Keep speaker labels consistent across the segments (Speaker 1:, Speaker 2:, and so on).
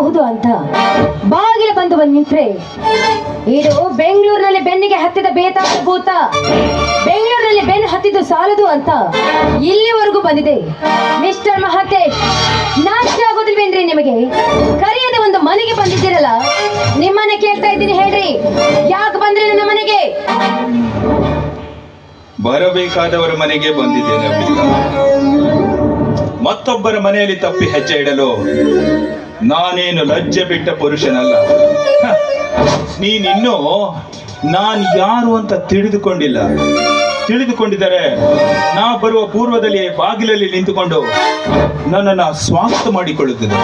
Speaker 1: ಅತಿಥಿಗಳು ಅಂತ ಬಾಗಿಲು ಬಂದು ಬಂದು ನಿಂತ್ರೆ. ಇದು ಬೆಂಗಳೂರಿನಲ್ಲಿ ಬೆನ್ನಿಗೆ ಹತ್ತಿದ ಬೇತಾಳ ಭೂತ ಬೆಂಗಳೂರಿನಲ್ಲಿ ಬೆನ್ನು ಹತ್ತಿದ್ದು ಸಾಲದು ಅಂತ ಇಲ್ಲಿವರೆಗೂ ಬಂದಿದೆ. ಮಿಸ್ಟರ್ ಮಹಾತೇಶ್ ನಾಶ ಆಗೋದಿಲ್ವೇನ್ರಿ ನಿಮಗೆ? ಕರೆಯದೆ ಒಂದು ಮನೆಗೆ ಬಂದಿದ್ದೀರಲ್ಲ ನಿಮ್ಮನೆ ಕೇಳ್ತಾ ಇದ್ದೀನಿ ಹೇಳ್ರಿ. ಯಾಕೆ ಬಂದ್ರಿ ನನ್ನ ಮನೆಗೆ?
Speaker 2: ಬರಬೇಕಾದವರ ಮನೆಗೆ ಬಂದಿದ್ದೇನೆ ಮತ್ತೊಬ್ಬರ ಮನೆಯಲ್ಲಿ ತಪ್ಪಿ ಹೆಜ್ಜೆ ಇಡಲು ನಾನೇನು ಲಜ್ಜೆ ಬಿಟ್ಟ ಪುರುಷನಲ್ಲ. ನೀನಿನ್ನೂ ನಾನು ಯಾರು ಅಂತ ತಿಳಿದುಕೊಂಡಿಲ್ಲ. ತಿಳಿದುಕೊಂಡಿದ್ದಾರೆ ನಾ ಬರುವ ಪೂರ್ವದಲ್ಲಿ ಬಾಗಿಲಲ್ಲಿ ನಿಂತುಕೊಂಡು ನನ್ನನ್ನು ಸ್ವಾಗತ ಮಾಡಿಕೊಳ್ಳುತ್ತದೆ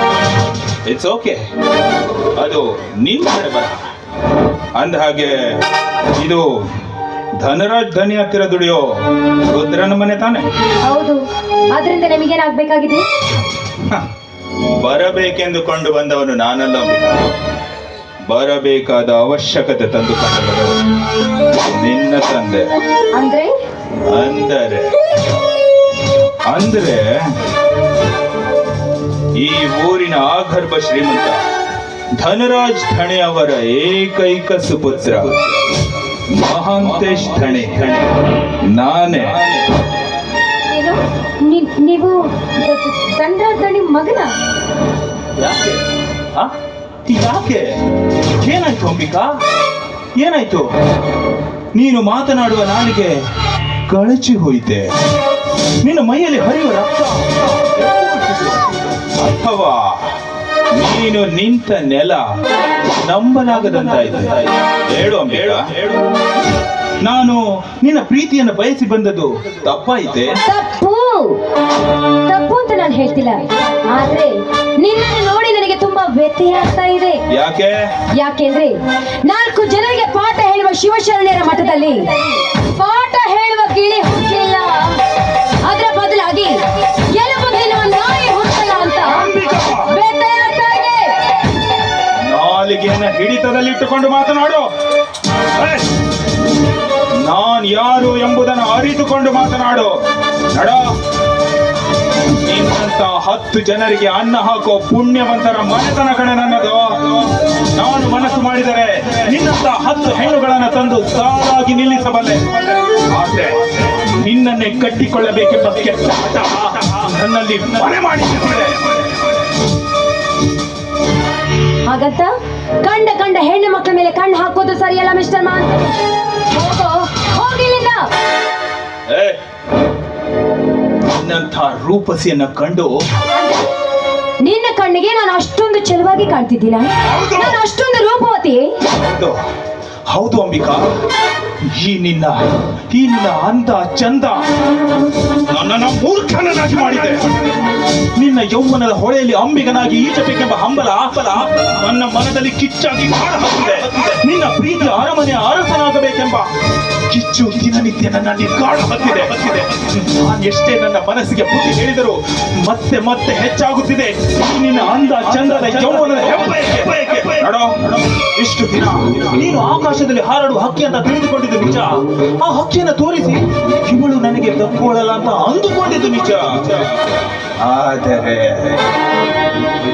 Speaker 2: ಇಟ್ಸ್ ಓಕೆ ಅದು ನಿನ್ನ ಕಡೆ ಬರ ಅಂದ ಹಾಗೆ ಇದು ಧನರಾಜ್ ಧನಿ ಹತ್ತಿರ ದುಡಿಯೋ ರುದ್ರನ ಮನೆ ತಾನೆ.
Speaker 1: ಹೌದು. ಆದ್ರಿಂದ ನಿಮಗೇನಾಗಬೇಕಾಗಿದೆ?
Speaker 2: ಹ, ಬರಬೇಕೆಂದುಕೊಂಡು ಬಂದವನು ನಾನಲ್ಲ ಬರಬೇಕಾದ ಅವಶ್ಯಕತೆ ತಂದು ನಿನ್ನ ತಂದೆ.
Speaker 1: ಅಂದರೆ?
Speaker 2: ಅಂದರೆ? ಈ ಊರಿನ ಆಗರ್ಭ ಶ್ರೀಮಂತ ಧನರಾಜ್ ಠಣೆ ಅವರ ಏಕೈಕ ಸುಪುತ್ರ. ಮಹಾಂತೇಶ್ ಠಣೆ ನಾನೇ.
Speaker 1: ನೀವು ತಂಡ ದ- ದಂಡಾಧಣಿ ಮಗನ?
Speaker 2: ಯಾಕೆ? ಯಾಕೆ? ಏನಾಯ್ತು ಅಂಬಿಕಾ? ಏನಾಯ್ತು? ನೀನು ಮಾತನಾಡುವ ನಾಲಿಗೆ ಕಳಚಿ ಹೋಯಿತೆ. ನಿನ್ನ ಮೈಯಲ್ಲಿ ಹರಿಯುವ ರಕ್ತ ಅಥವಾ ನೀನು ನಿಂತ ನೆಲ ನಂಬಲಾಗದಂತಾಯ್ತು. ಹೇಳು ಅಂಬೇಡ ನಾನು ನಿನ್ನ ಪ್ರೀತಿಯನ್ನು ಬಯಸಿ ಬಂದದ್ದು ತಪ್ಪಾಯಿತೆ.
Speaker 1: ತಪ್ಪು. ತಪ್ಪು ಅಂತ ನಾನು ಹೇಳ್ತಿಲ್ಲ. ಆದ್ರೆ ನಿನ್ನನ್ನು ನೋಡಿ ನನಗೆ ತುಂಬಾ ವ್ಯತ್ಯಯ ಆಗ್ತಾ ಇದೆ.
Speaker 2: ಯಾಕೆ?
Speaker 1: ಯಾಕೆಂದ್ರೆ ನಾಲ್ಕು ಜನರಿಗೆ ಪಾಠ ಹೇಳುವ ಶಿವಶರಣರ ಮಠದಲ್ಲಿ ಪಾಠ ಹೇಳುವ ಗಿಳಿ ಹುಟ್ಟಲಿಲ್ಲ ಅದರ ಬದಲಾಗಿ ಎಲುಬು ತಿನ್ನುವ ನಾಯಿ ಹುಟ್ಟಲ್ಲ ಅಂತ ವ್ಯತ್ಯಯ ಆಗ್ತಾ ಇದೆ.
Speaker 2: ನಾಲಿಗೆಯನ್ನ ಹಿಡಿತದಲ್ಲಿಟ್ಟುಕೊಂಡು ಮಾತನಾಡು. ನಾನ್ ಯಾರು ಎಂಬುದನ್ನು ಅರಿತುಕೊಂಡು ಮಾತನಾಡು. ನಡ. ನಿನ್ನಂತ ಹತ್ತು ಜನರಿಗೆ ಅನ್ನ ಹಾಕೋ ಪುಣ್ಯವಂತರ ಮನೆತನ ಕಡೆ ನನ್ನದು. ನಾನು ಮನಸ್ಸು ಮಾಡಿದರೆ ನಿನ್ನಂತ ಹತ್ತು ಹೆಣ್ಣುಗಳನ್ನು ತಂದು ಸಾಲಾಗಿ ನಿಲ್ಲಿಸಬಲ್ಲೆ. ಆದ್ರೆ ನಿನ್ನನ್ನೇ ಕಟ್ಟಿಕೊಳ್ಳಬೇಕೆಂಬ ನನ್ನಲ್ಲಿ ಮನೆ ಮಾಡಿ
Speaker 1: ಹಾಗಂತ ಕಂಡ ಕಂಡ ಹೆಣ್ಣು ಮಕ್ಕಳ ಮೇಲೆ ಕಣ್ಣು ಹಾಕೋದು ಸರಿಯಲ್ಲ ಮಿಸ್ಟರ್ ಮಾನ್?
Speaker 2: ನಿನ್ನಂಥ ರೂಪಸಿಯನ್ನ ಕಂಡು
Speaker 1: ನಿನ್ನ ಕಣ್ಣಿಗೆ ನಾನು ಅಷ್ಟೊಂದು ಚೆಲುವಾಗಿ ಕಾಣ್ತಿದ್ದೀನ? ನಾನು ಅಷ್ಟೊಂದು ರೂಪವತಿ?
Speaker 2: ಹೌದು. ಹೌದು ಅಂಬಿಕಾ. ಈ ನಿನ್ನ ಈ ನಿನ್ನ ಅಂದ ಚಂದ ನನ್ನನ್ನು ಮೂರ್ಖನನ್ನಾಗಿ ಮಾಡಿದೆ. ನಿನ್ನ ಯೌವನದ ಹೊಳೆಯಲ್ಲಿ ಅಂಬಿಗನಾಗಿ ಈಜಬೇಕೆಂಬ ಹಂಬಲ ಹಂಬಲ ನನ್ನ ಮನದಲ್ಲಿ ಕಿಚ್ಚಾಗಿ ಕಾಡ ನಿನ್ನ ಪ್ರೀತಿ ಅರಮನೆ ಅರಸನಾಗಬೇಕೆಂಬ ಕಿಚ್ಚು ದಿನನಿತ್ಯ ನನ್ನಲ್ಲಿ ಕಾಡ ಹತ್ತಿದೆ ನಾನು ಎಷ್ಟೇ ನನ್ನ ಮನಸ್ಸಿಗೆ ಬುದ್ಧಿ ಹೇಳಿದರೂ ಮತ್ತೆ ಮತ್ತೆ ಹೆಚ್ಚಾಗುತ್ತಿದೆ. ನಿನ್ನ ಅಂದ ಚಂದದ ಯೌವನದ ಎಷ್ಟು ದಿನ ನೀನು ಆಕಾಶದಲ್ಲಿ ಹಾರಾಡುವ ಹಕ್ಕಿ ಅಂತ ತಿಳಿದುಕೊಂಡಿದ್ದು ನಿಜ. ಆ ಹಕ್ಕಿಯನ್ನು ತೋರಿಸಿ, ಇವಳು ನನಗೆ ತಪ್ಪೋಳಲ್ಲ ಅಂತ ಅಂದುಕೊಂಡಿದ್ದು ನಿಜ. ಆದರೆ,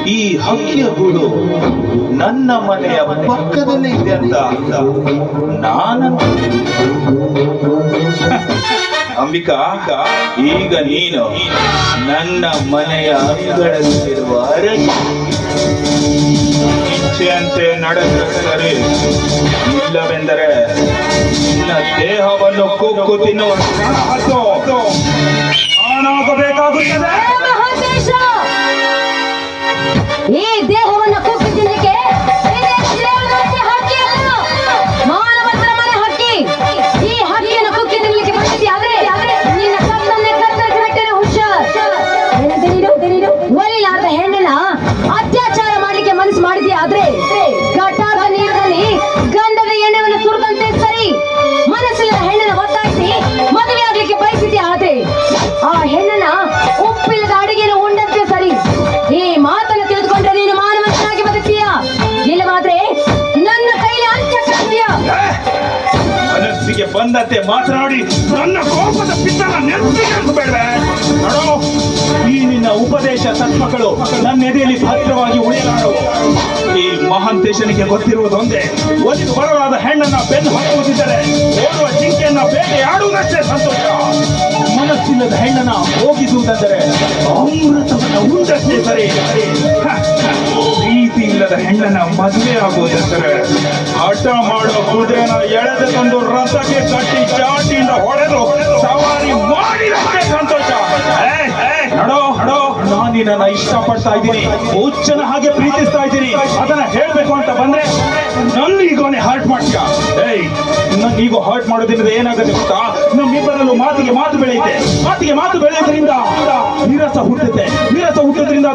Speaker 2: ಈ ಹಕ್ಕಿಯ ಗೂಡು ನನ್ನ ಮನೆಯ ಪಕ್ಕದಲ್ಲೇ ಇದೆ ಅಂತ ನಾನಂತ ಅಂಬಿಕಾ, ಈಗ ನೀನು ನನ್ನ ಮನೆಯ ಅಂಗಳದಲ್ಲಿರುವ ಅರಣ್ಯ. ಇಚ್ಛೆಯಂತೆ ನಡೆದರೆ ಸರಿ. ಇಲ್ಲವೆಂದರೆ ನಿನ್ನ ದೇಹವನ್ನು ಕುಕ್ಕು ತಿನ್ನುವ ಬಂದಂತೆ ಮಾತನಾಡಿ, ನನ್ನ ಕೋಪದ ಪಿತ್ತನ ನೆನಪಿಗೆ ನೋಡು, ಈ ನಿನ್ನ ಉಪದೇಶ ತತ್ವಗಳು ನನ್ನ ಎದೆಯಲ್ಲಿ ಭದ್ರವಾಗಿ ಉಳಿಯಲಾರವು. ಈ ಮಹಾಂತೇಶನಿಗೆ ಗೊತ್ತಿರುವುದೊಂದೇ ಒಂದು. ಬರಲಾದ ಹೆಣ್ಣನ್ನ ಬೆನ್ನು ಹಾಕುವುದಿದ್ದರೆ ಓಡುವ ಜಿಂಕೆಯನ್ನ ಬೇಟೆಯಾಡುವುದಷ್ಟೇ ಸಂತೋಷ. ಮನಸ್ಸಿಲ್ಲದ ಹೆಣ್ಣನ್ನ ಹೋಗಿಸುವುದಾದರೆ ಅಮೃತವನ್ನ ಉಂಡಷ್ಟೇ ಸರಿ. ಪ್ರೀತಿ ಇಲ್ಲದ ಹೆಣ್ಣನ್ನ ಮದುವೆ ಆಗುವುದಂದರೆ ಹಠ ಮಾಡೋ ಕುದುರೆನ ಎಳೆದು ತಂದು ರಥಕ್ಕೆ ಕಟ್ಟಿ ಚಾಟಿಯಿಂದ ಹೊಡೆದು ಸವಾರಿ ಮಾಡಿದಷ್ಟೇ ಸಂತೋಷ ನಾನು ನಿನ್ನನ್ನ ಇಷ್ಟಪಡ್ತಾ ಇದ್ದೀನಿ. ಹುಚ್ಚನ ಹಾಗೆ ಪ್ರೀತಿಸ್ತಾ ಇದ್ದೀನಿ. ಅದನ್ನ ಹೇಳ್ಬೇಕು ಅಂತ ಬಂದ್ರೆ ನನ್ನ ಈಗೋನೆ ಹರ್ಟ್ ಮಾಡ್ತೀಯ. ಏಯ್, ನನ್ನ ಈಗೋ ಹರ್ಟ್ ಮಾಡೋದ್ರಿಂದ ಏನಾಗುತ್ತೆ ಗೊತ್ತಾ? ನಮ್ಮಿಬ್ಬರಲ್ಲೂ ಮಾತಿಗೆ ಮಾತು ಬೆಳೆಯುತ್ತೆ. ಮಾತಿಗೆ ಮಾತು ಬೆಳೆಯೋದ್ರಿಂದ ನೀರಸ ಹುಟ್ಟುತ್ತೆ. ನೀರಸ ಹುಟ್ಟೋದ್ರಿಂದ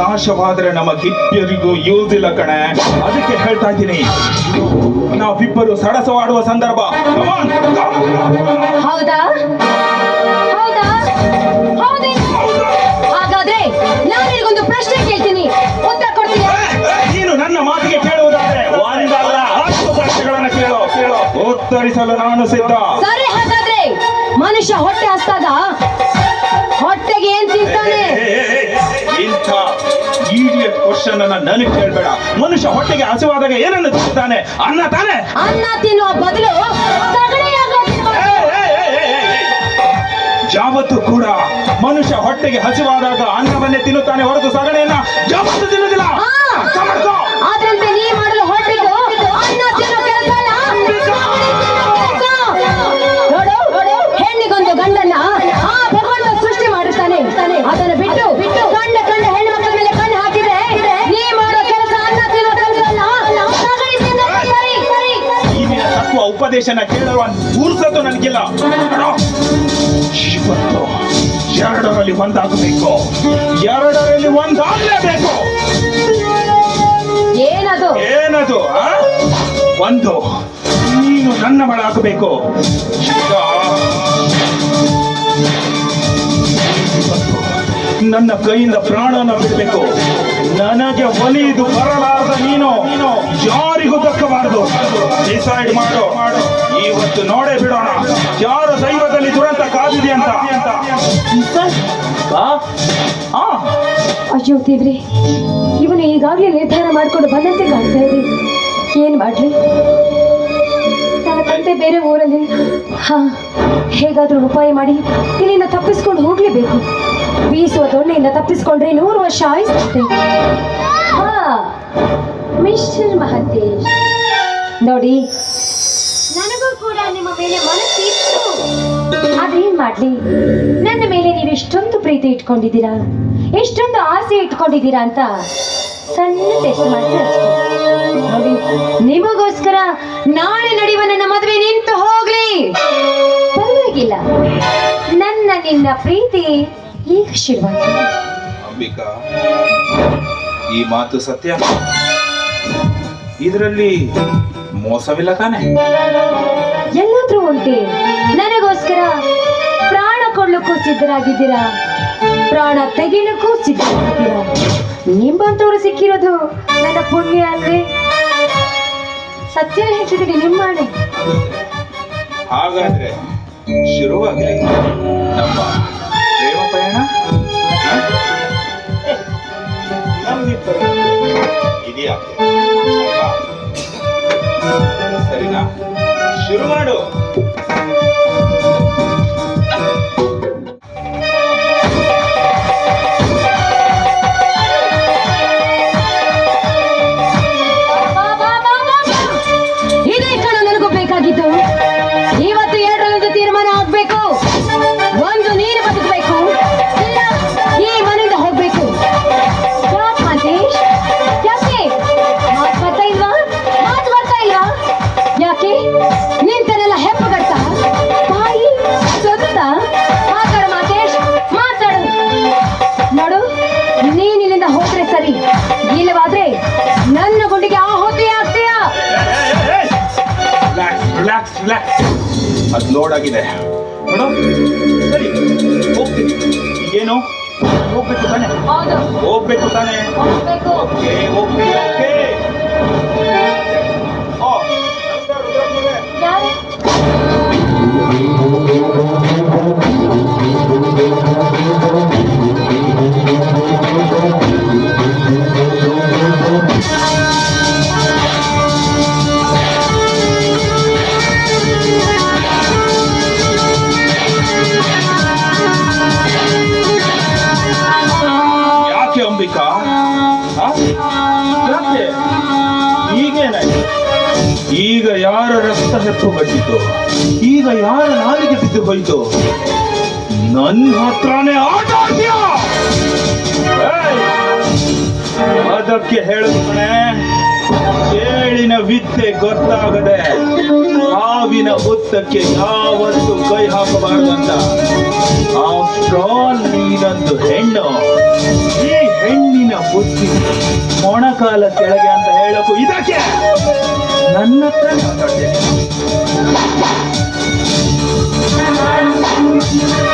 Speaker 2: ನಾಶವಾದ್ರೆ ನಮ್ಮ ಯೂಸ್ ಇಲ್ಲ ಕಣೆ. ಅದಕ್ಕೆ ಹೇಳ್ತಾ ಇದ್ದೀನಿ. ನಾವಿಬ್ಬರು ಸಡಸವಾಡುವ ಸಂದರ್ಭ.
Speaker 1: ಹೌದಾ? ಹಾಗಾದ್ರೆ ನಿನಗೊಂದು ಪ್ರಶ್ನೆ ಕೇಳ್ತೀನಿ. ಉತ್ತರ ಕೊಡ್ತೀನಿ.
Speaker 2: ನೀನು ನನ್ನ ಮಾತಿಗೆ ಕೇಳುವುದಾದ್ರೆ ಒಂದಲ್ಲ. ಹತ್ತು ಪ್ರಶ್ನೆಗಳನ್ನ ಕೇಳೋ ಕೇಳೋ. ಉತ್ತರಿಸಲು ನಾನು ಸಿದ್ಧ.
Speaker 1: ಸರಿ ಹಾಗಾದ್ರೆ ಮನುಷ್ಯ ಹೊಟ್ಟೆ ಹಸ್ತಾಗ ಹೊಟ್ಟೆಗೆ ಏನ್ ತಿಂತಾನೆ
Speaker 2: ಕ್ವಶನ್ ಅನ್ನ ನನಗೆ ಕೇಳಬೇಡ. ಮನುಷ್ಯ ಹೊಟ್ಟೆಗೆ ಹಸಿವಾದಾಗ ಏನನ್ನು ತಿಂತಾನೆ ಅನ್ನ ತಾನೆ?
Speaker 1: ಅನ್ನ ತಿನ್ನುವ ಬದಲು
Speaker 2: ಯಾವತ್ತು ಕೂಡ ಮನುಷ್ಯ ಹೊಟ್ಟೆಗೆ ಹಸಿವಾದಾಗ ಅನ್ನವನ್ನೇ ತಿನ್ನುತ್ತಾನೆ ಹೊರತು ಸಗಣೆಯನ್ನ ಯಾವತ್ತು ತಿನ್ನುವುದಿಲ್ಲ. ಉಪದೇಶನ ಕೇಳುವ ಪುರುಸತ್ತು ನನಗಿಲ್ಲ. ಇವತ್ತು ಎರಡರಲ್ಲಿ ಒಂದಾಗಬೇಕು. ಎರಡರಲ್ಲಿ ಒಂದಾಗಲೇಬೇಕು.
Speaker 1: ಏನದು?
Speaker 2: ಏನದು? ಒಂದು ನೀನು ನನ್ನ ಈಗ ನನ್ನ ಕೈಯಿಂದ ಪ್ರಾಣನ ಬಿಡಬೇಕು. ನನಗೆ ಒಲಿದು ಬರಲಾರದ ಡಿಸೈಡ್ ಮಾಡೋ. ಇವತ್ತು ನೋಡೇ ಬಿಡೋಣ. ಯಾರು ದೈವದಲ್ಲಿ ದುರಂತ ಕಾದಿದೆ ಅಂತ?
Speaker 1: ಅಯ್ಯೋ ದೇವ್ರಿ ಇವನು ಈಗಾಗಲೇ ನಿರ್ಧಾರ ಮಾಡ್ಕೊಂಡು ಬಂದಂತೆ ಕಾಣ್ತಾ ಇದೆ. ಏನ್ ಮಾಡ್ಲಿ? ನನ್ನ ತಂದೆ ಬೇರೆ ಊರಲ್ಲಿ. ಹಾ ಹೇಗಾದ್ರೂ ಉಪಾಯ ಮಾಡಿ ಇಲ್ಲಿಂದ ತಪ್ಪಿಸ್ಕೊಂಡು ಹೋಗ್ಲೇಬೇಕು. ಬೀಸುವ ದೊಣ್ಣೆಯಿಂದ ತಪ್ಪಿಸ್ಕೊಂಡ್ರೆ ನೂರು ವರ್ಷ ಆಯ್ತಂತೆ. ಹಾ ಮಿಸ್ಟರ್ ಮಹಂತೇಶ್. ನೋಡಿ. ನನಗೂ ಕೂಡ ನಿಮ್ಮ ಮೇಲೆ ಮನಸ್ಸಿತ್ತು ಅದೇನ್ ಮಾಡ್ಲಿ? ನನ್ನ ಮೇಲೆ ನೀವು ಎಷ್ಟೊಂದು ಪ್ರೀತಿ ಇಟ್ಕೊಂಡಿದ್ದೀರಾ? ಎಷ್ಟೊಂದು ಆಸೆ ಇಟ್ಕೊಂಡಿದ್ದೀರಾ ಅಂತ ಸಣ್ಣ ಟೆಸ್ಟ್ ಮಾಡಿ ನೋಡಿ ನಿಮಗೋಸ್ಕರ ನಾಳೆ ನಡೆಯುವ ನನ್ನ ಮದುವೆ ನಿಂತು ಹೋಗ್ಲಿ. ಪರವಾಗಿಲ್ಲ. ನನ್ನ ನಿನ್ನ ಪ್ರೀತಿ ಈಗ ಶುರುವಾಗಿದೆ.
Speaker 2: ಅಂಬಿಕಾ ಈ ಮಾತು ಸತ್ಯ. ಇದರಲ್ಲಿ ಮೋಸವಿಲ್ಲ ತಾನೆ
Speaker 1: ಎಲ್ಲಾದ್ರೂ ಉಂಟೆ. ನನಗೋಸ್ಕರ ಪ್ರಾಣ ಕೊಡ್ಲಿಕ್ಕೂ ಸಿದ್ಧರಾಗಿದ್ದೀರಾ? ಪ್ರಾಣ ತೆಗಿಲಿಕ್ಕೂ ಸಿದ್ಧರಾಗಿದ್ದೀರಾ? ನಿಮ್ಮಂತವ್ರು ಸಿಕ್ಕಿರೋದು ನನ್ನ ಪುಣ್ಯ ಅಲ್ವೇ? ಸತ್ಯ ನಿಮ್ಮ ನಿಮ್ಮಾಣೆ.
Speaker 2: ಹಾಗಾದ್ರೆ ಶುರುವಾಗಲಿ ನಮ್ಮ ಪ್ರೇಮ ಪಯಣ ಇದೆಯಾ? ಸರಿನಾ ಶುರು ಮಾಡು ಅದು ಲೋಡ್ ಆಗಿದೆ. ನೋಡು. ಸರಿ. ಹೋಗ್ತೀನಿ. ಏನು? ಹೋಗ್ಬೇಕು ತಾನೆ? ಹೋಗ್ಬೇಕು ತಾನೆ? Okay okay okay. ಈಗ ಯಾರ ನಾಲಿಗೆ ಬಿದ್ದು ಹೋಯಿತು ನನ್ನ ಹತ್ರನೇ ಆಟ! ಅದಕ್ಕೆ ಹೇಳು ಕಣೆ, ಕೇಳಿನ ವಿದ್ಯೆ ಗೊತ್ತಾಗದೆ ಹಾವಿನ ಹೊತ್ತಕ್ಕೆ ಯಾವತ್ತು ಕೈ ಹಾಕಬಾರದು ಅಂತ ಆಫ್ಟರ್ ಆಲ್ ನೀನೊಂದು ಹೆಣ್ಣು. ಈ ಹೆಣ್ಣಿನ ಬುದ್ಧಿ ಮೊಣಕಾಲ ಕೆಳಗೆ ಅಂತ ಹೇಳಕ್ಕೂ ಇದಕ್ಕೆ ನನ್ನ ಹತ್ರ ಮಾತಾಡ್ತೇನೆ ಇವತ್ತು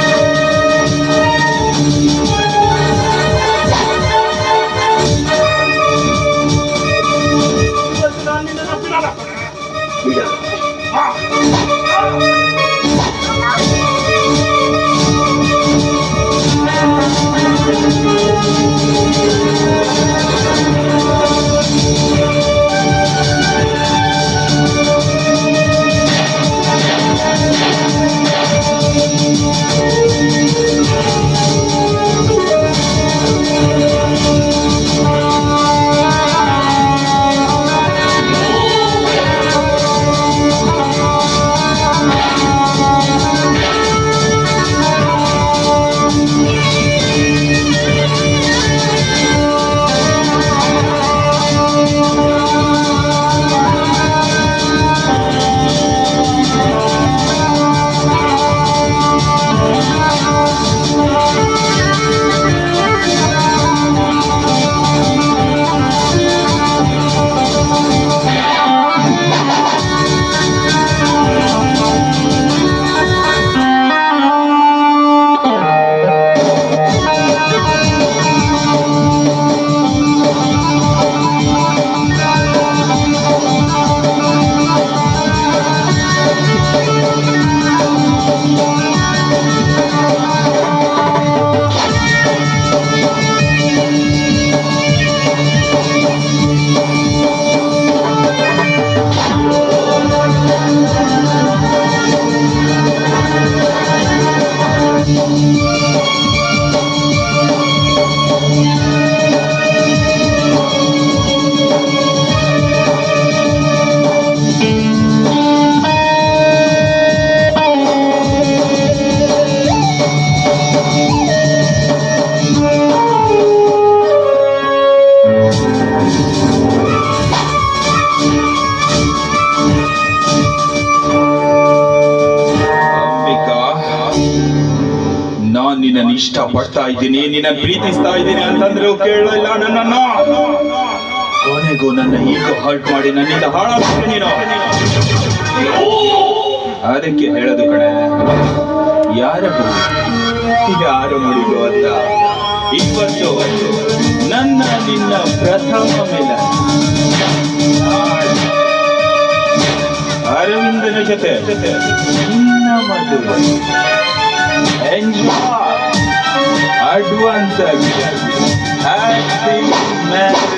Speaker 2: ಇದ್ದೀನಿ ನಿನ್ನ ಪ್ರೀತಿಸ್ತಾ ಇದ್ದೀನಿ ಅಂತಂದ್ರೆ ಕೇಳಲಿಲ್ಲ ನನ್ನನ್ನು. ಕೊನೆಗೂ ನನ್ನ ಈಗೋ ಹರ್ಟ್ ಮಾಡಿ ನನ್ನಿಂದ ಹಾಳಾಗ್ತೀನಿ ನೀನು. ಅದಕ್ಕೆ ಹೇಳೋದು ಕಣೆ ಈಗ ಯಾರು ಮುಡಿಗೋ ಅಂತ ಇಪ್ಪತ್ತು ನನ್ನ, ನಿನ್ನ ಪ್ರಥಮ ಮೇಲ ಅರವಿಂದನ ಜೊತೆ ನಿನ್ನ ಮದುವೆ. Enjoy advance again. Happy married.